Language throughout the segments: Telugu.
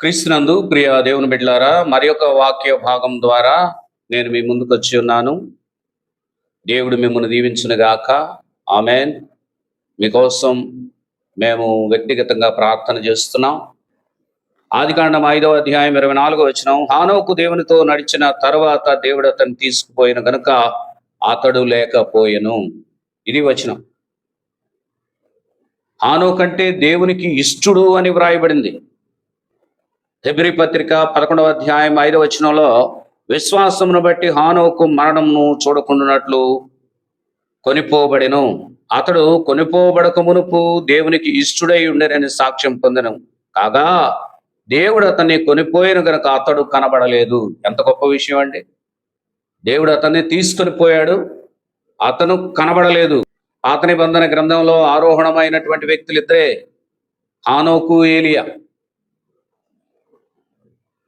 క్రీస్తునందు ప్రియ దేవుని బిడ్డలారా మరి ఒక వాక్య భాగం ద్వారా నేను మీ ముందుకు వచ్చి ఉన్నాను. దేవుడు మిమ్మల్ని దీవించునుగాక ఆమెన్. మీకోసం మేము వ్యక్తిగతంగా ప్రార్థన చేస్తున్నాం. ఆదికాండం ఐదవ అధ్యాయం ఇరవై నాలుగో వచ్చిన హానోకు దేవునితో నడిచిన తర్వాత దేవుడు అతను తీసుకుపోయిన గనుక అతడు లేకపోయెను. ఇది వచనం. హానోకంటే దేవునికి ఇష్టుడు అని వ్రాయబడింది. హెబ్రి పత్రిక పదకొండవ అధ్యాయం ఐదవ వచనంలో విశ్వాసమును బట్టి హానోకు మరణమును చూడకుండానట్లు కొనిపోబడెను. అతడు కొనిపోబడక మునుపు దేవునికి ఇష్టడై ఉండేనని సాక్ష్యం పొందను. కాగా దేవుడు అతన్ని కొనిపోయిన గనక అతడు కనబడలేదు. ఎంత గొప్ప విషయం అండి. దేవుడు అతన్ని తీసుకొని పోయాడు. అతను కనబడలేదు. పాత నిబంధన గ్రంథంలో ఆరోహణమైనటువంటి వ్యక్తులు ఇద్దరే హానోకు ఏలియా.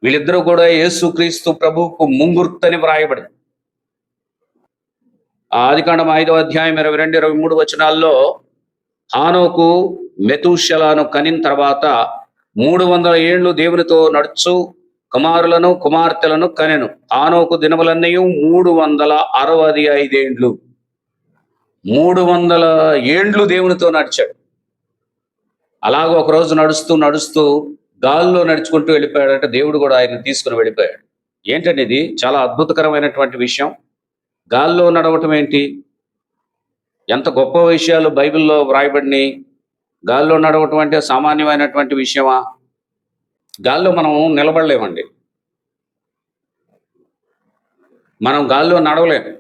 వీళ్ళిద్దరూ కూడా యేసుక్రీస్తు ప్రభువుకు ముంగుర్తని వ్రాయబడి ఆదికాండం ఐదవ అధ్యాయం ఇరవై రెండు ఇరవై మూడు వచనాల్లో హానోకు మెతుషలాను కనిన తర్వాత మూడు వందల ఏళ్ళు దేవునితో నడుచు కుమారులను కుమార్తెలను కనెను. ఆనోకు దినములన్నీ మూడు వందల అరవై ఐదేండ్లు. మూడు వందల ఏండ్లు దేవునితో నడిచాడు. అలాగ ఒక రోజు నడుస్తూ నడుస్తూ గాల్లో నడుచుకుంటూ వెళ్ళిపోయాడంటే దేవుడు కూడా ఆయన తీసుకుని వెళ్ళిపోయాడు. ఏంటంటే ఇది చాలా అద్భుతకరమైనటువంటి విషయం. గాల్లో నడవటం ఏంటి? ఎంత గొప్ప విషయాలు బైబిల్లో వ్రాయబడినాయి. గాల్లో నడవటం అంటే సామాన్యమైనటువంటి విషయమా? గాల్లో మనం నిలబడలేమండి. మనం గాల్లో నడవలేము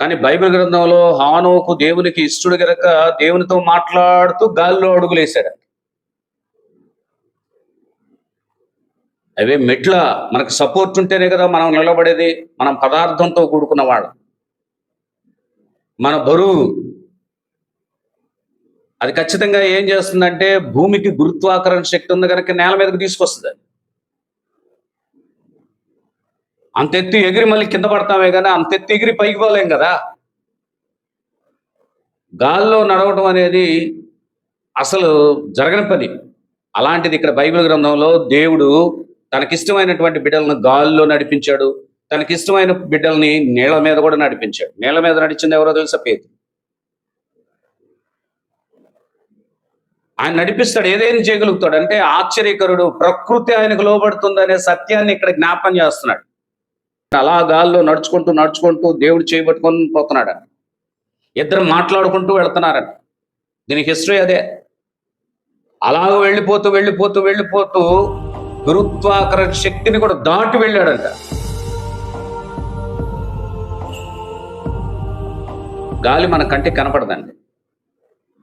కానీ బైబిల్ గ్రంథంలో హానోకు దేవునికి ఇష్టడు గనక దేవునితో మాట్లాడుతూ గాల్లో అడుగులేశాడు. అవే మెట్ల మనకు సపోర్ట్ ఉంటేనే కదా మనం నిలబడేది మనం పదార్థంతో కూడుకున్న వాళ్ళం. మన బరువు. అది ఖచ్చితంగా ఏం చేస్తుందంటే భూమికి గురుత్వాకరణ శక్తి ఉంది కనుక నేల మీదకి తీసుకొస్తుంది. అంత ఎత్తు ఎగిరి మళ్ళీ కింద పడతామే కానీ అంత ఎత్తు ఎగిరి పైకి పోలేం కదా. గాల్లో నడవటం అనేది అసలు జరగని పని. అలాంటిది ఇక్కడ బైబిల్ గ్రంథంలో దేవుడు తనకిష్టమైనటువంటి బిడ్డలను గాల్లో నడిపించాడు. తనకిష్టమైన బిడ్డల్ని నీళ్ళ మీద కూడా నడిపించాడు. నీళ్ళ మీద నడిచింది ఎవరో తెలుసా? పేరు ఆయన నడిపిస్తాడు ఏదైనా చేయగలుగుతాడు? అంటే ఆశ్చర్యకరుడు ప్రకృతి ఆయనకు లోబడుతుందనే సత్యాన్ని ఇక్కడ జ్ఞాపం చేస్తున్నాడు. అలా గాల్లో నడుచుకుంటూ నడుచుకుంటూ దేవుడు చేయబట్టుకొని పోతున్నాడు. ఇద్దరు మాట్లాడుకుంటూ వెళ్తున్నారని దీని హిస్టరీ అదే. అలాగ వెళ్ళిపోతూ వెళ్ళిపోతూ వెళ్ళిపోతూ గురుత్వాకర శక్తిని కూడా దాటి వెళ్ళాడంట. గాలి మన కంటికి కనపడదండి.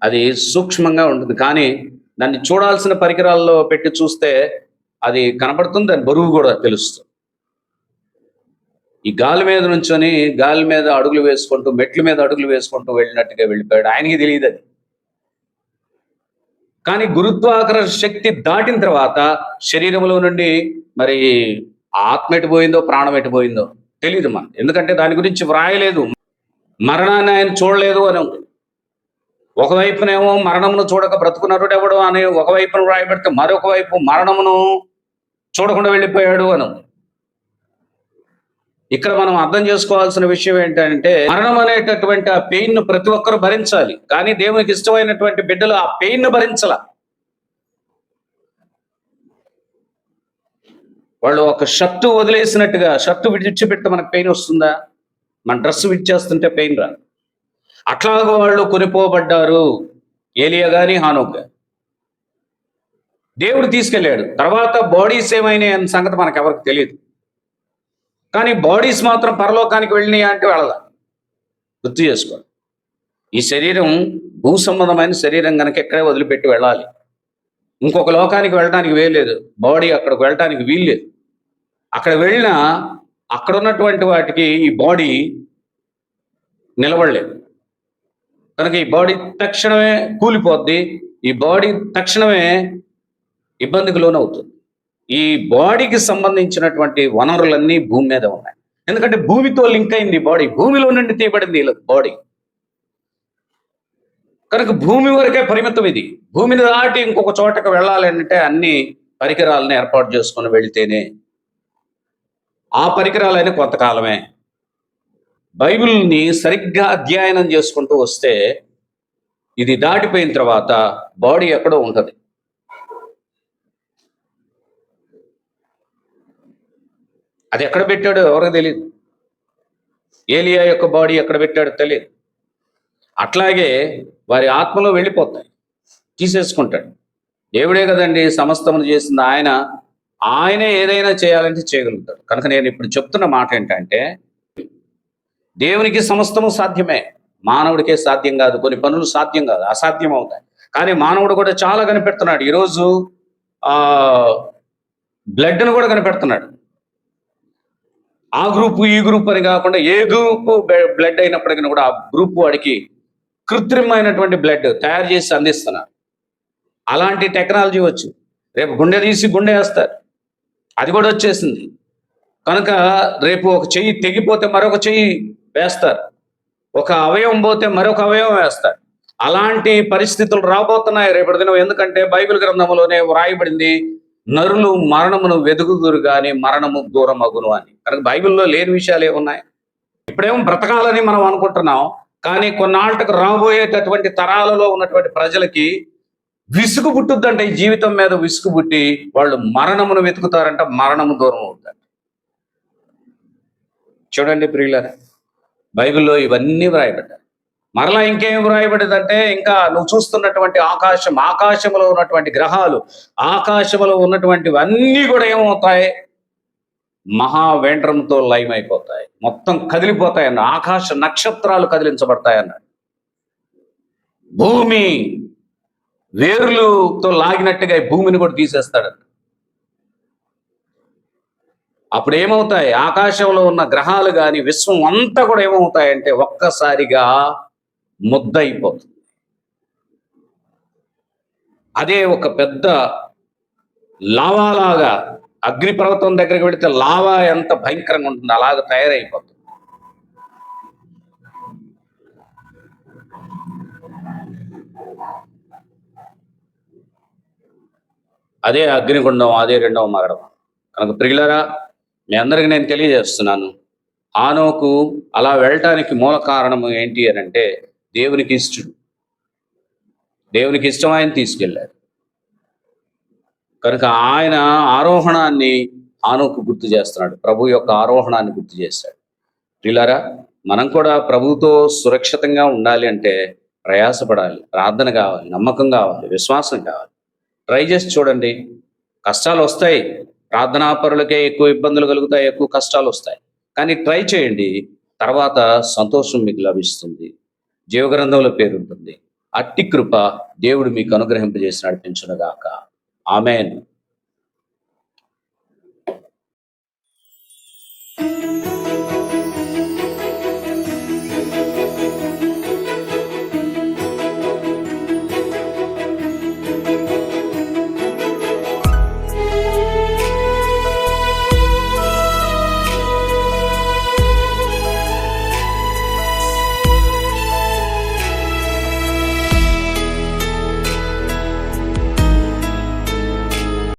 అది సూక్ష్మంగా ఉంటుంది. కానీ దాన్ని చూడాల్సిన పరికరాల్లో పెట్టి చూస్తే అది కనపడుతుంది దాని బరువు కూడా తెలుస్తుంది. ఈ గాలి మీద నుంచొని గాలి మీద అడుగులు వేసుకుంటూ మెట్ల మీద అడుగులు వేసుకుంటూ వెళ్ళినట్టుగా వెళ్ళిపోయాడు. ఆయనకి తెలియదు అది. కానీ గురుత్వాకర్షణ శక్తి దాటిన తర్వాత శరీరంలో నుండి మరి ఆత్మ ఎటు పోయిందో ప్రాణం ఎటు పోయిందో తెలియదు మనం ఎందుకంటే దాని గురించి వ్రాయలేదు. మరణాన్ని ఆయన చూడలేదు అని ఒకవైపునేమో మరణమును చూడక బ్రతుకున్నటువంటి ఎవడు అని ఒకవైపును వ్రాయబడితే మరొక వైపు మరణమును చూడకుండా వెళ్ళిపోయాడు అని ఉంది. ఇక్కడ మనం అర్థం చేసుకోవాల్సిన విషయం ఏంటంటే మరణం అనేటటువంటి ఆ పెయిన్ను ప్రతి ఒక్కరు భరించాలి. కానీ దేవునికి ఇష్టమైనటువంటి బిడ్డలు ఆ పెయిన్ను భరించాల. వాళ్ళు ఒక షర్టు వదిలేసినట్టుగా షర్టు విడిచిపెట్టి మనకు పెయిన్ వస్తుందా? మన డ్రెస్ విడిచేస్తుంటే పెయిన్ రా. అట్లాగ వాళ్ళు కొనిపోబడ్డారు ఏలియా గాని హానోక్ దేవుడు తీసుకెళ్ళాడు. తర్వాత బాడీస్ ఏమైనాయి అన్న సంగతి మనకు ఎవరికి తెలియదు. కానీ బాడీస్ మాత్రం పరలోకానికి వెళ్ళినాయి అంటే వెళ్ళాలి. గుర్తు చేసుకోండి. ఈ శరీరం భూ సంబంధమైన శరీరం కనుక ఎక్కడే వదిలిపెట్టి వెళ్ళాలి. ఇంకొక లోకానికి వెళ్ళడానికి వేయలేదు బాడీ అక్కడికి వెళ్ళడానికి వీల్లేదు అక్కడ వెళ్ళినా అక్కడ ఉన్నటువంటి వాటికి ఈ బాడీ నిలబడలేదు. కనుక ఈ బాడీ తక్షణమే కూలిపోద్ది. ఈ బాడీ తక్షణమే ఇబ్బందికి లోనవుతుంది. ఈ బాడీకి సంబంధించినటువంటి వనరులన్నీ భూమి మీద ఉన్నాయి. ఎందుకంటే భూమితో లింక్ అయింది బాడీ. భూమిలో నుండి తీయబడింది బాడీ. కనుక భూమి వరకే పరిమితం ఇది. భూమిని దాటి ఇంకొక చోటకు వెళ్ళాలి అంటే అన్ని పరికరాలను ఏర్పాటు చేసుకొని వెళితేనే ఆ పరికరాలైన కొంతకాలమే. బైబిల్ని సరిగ్గా అధ్యయనం చేసుకుంటూ వస్తే ఇది దాటిపోయిన తర్వాత బాడీ ఎక్కడో ఉంటుంది అది ఎక్కడ పెట్టాడో ఎవరికి తెలియదు ఏలియా యొక్క బాడీ ఎక్కడ పెట్టాడో తెలియదు అట్లాగే వారి ఆత్మలో వెళ్ళిపోతాయి. తీసేసుకుంటాడు. దేవుడే కదండి సమస్తమును చేసింది. ఆయన ఆయనే ఏదైనా చేయాలంటే చేయగలుగుతాడు. కనుక నేను ఇప్పుడు చెప్తున్న మాట ఏంటంటే దేవునికి సమస్తము సాధ్యమే. మానవుడికే సాధ్యం కాదు. కొన్ని పనులు సాధ్యం కాదు. అసాధ్యం అవుతాయి. కానీ మానవుడు కూడా చాలా కనిపెడుతున్నాడు. ఈరోజు ఆ బ్లడ్ను కూడా కనిపెడుతున్నాడు. ఆ గ్రూపు ఈ గ్రూప్ అని కాకుండా ఏ గ్రూప్ బ్లడ్ అయినప్పటికీ కూడా ఆ గ్రూప్ వాడికి కృత్రిమైనటువంటి బ్లడ్ తయారు చేసి అందిస్తున్నారు. అలాంటి టెక్నాలజీ వచ్చు. రేపు గుండె తీసి గుండె వేస్తారు. అది కూడా వచ్చేసింది. కనుక రేపు ఒక చెయ్యి తెగిపోతే మరొక చెయ్యి వేస్తారు. ఒక అవయవం పోతే మరొక అవయవం వేస్తారు. అలాంటి పరిస్థితులు రాబోతున్నాయి రేపటి దినం. ఎందుకంటే బైబిల్ గ్రంథంలోనే వ్రాయబడింది నరులు మరణమును వెదుగుదురు కానీ మరణము దూరం అగును అని. కనుక బైబిల్లో లేని విషయాలు ఏమున్నాయి ఇప్పుడేమో బ్రతకాలని మనం అనుకుంటున్నాం. కానీ కొన్నాళ్ళకు రాబోయేటటువంటి తరాలలో ఉన్నటువంటి ప్రజలకి విసుగు పుట్టుద్దంట. ఈ జీవితం మీద విసుగు పుట్టి వాళ్ళు మరణమును వెతుకుతారంట మరణము దూరం అవుతారు చూడండి ప్రియుల బైబిల్లో ఇవన్నీ వ్రాయబడ్డాయి. మరలా ఇంకేం వ్రాయబడిందంటే ఇంకా నువ్వు చూస్తున్నటువంటి ఆకాశం ఆకాశంలో ఉన్నటువంటి గ్రహాలు ఆకాశంలో ఉన్నటువంటివన్నీ కూడా ఏమవుతాయి? మహావేండ్రంతో లయం అయిపోతాయి మొత్తం కదిలిపోతాయి అన్న ఆకాశ నక్షత్రాలు కదిలించబడతాయి అన్నాడు భూమి వేర్లుతో లాగినట్టుగా భూమిని కూడా తీసేస్తాడు. అప్పుడు ఏమవుతాయి? ఆకాశంలో ఉన్న గ్రహాలు కానీ విశ్వం అంతా కూడా ఏమవుతాయంటే ఒక్కసారిగా ముద్దయిపోతుంది. అదే ఒక పెద్ద లావాలాగా అగ్నిపర్వతం దగ్గరికి వెళితే లావా ఎంత భయంకరంగా ఉంటుంది అలాగ తయారైపోతుంది. అదే అగ్నిగుండం అదే రెండవ మరణం కనుక ప్రియులరా మీ అందరికీ నేను తెలియజేస్తున్నాను ఆనోకు అలా వెళ్ళటానికి మూల కారణము ఏంటి అని అంటే దేవునికి ఇష్టడు. దేవునికి ఇష్టం ఆయన తీసుకెళ్ళాడు. కనుక ఆయన ఆరోహణాన్ని ఆనోకు గుర్తు చేస్తున్నాడు. ప్రభు యొక్క ఆరోహణాన్ని గుర్తు చేశాడు ప్రియులారా మనం కూడా ప్రభుతో సురక్షితంగా ఉండాలి అంటే ప్రయాసపడాలి. ప్రార్థన కావాలి నమ్మకం కావాలి విశ్వాసం కావాలి. ట్రై చేసి చూడండి. కష్టాలు వస్తాయి. ప్రార్థనాపరులకే ఎక్కువ ఇబ్బందులు కలుగుతాయి ఎక్కువ కష్టాలు వస్తాయి. కానీ ట్రై చేయండి. తర్వాత సంతోషం మీకు లభిస్తుంది. జీవగ్రంథంలో పేరుంటుంది. అట్టి కృప దేవుడు మీకు అనుగ్రహింపజేసి నడిపించునుగాక. ఆమెను.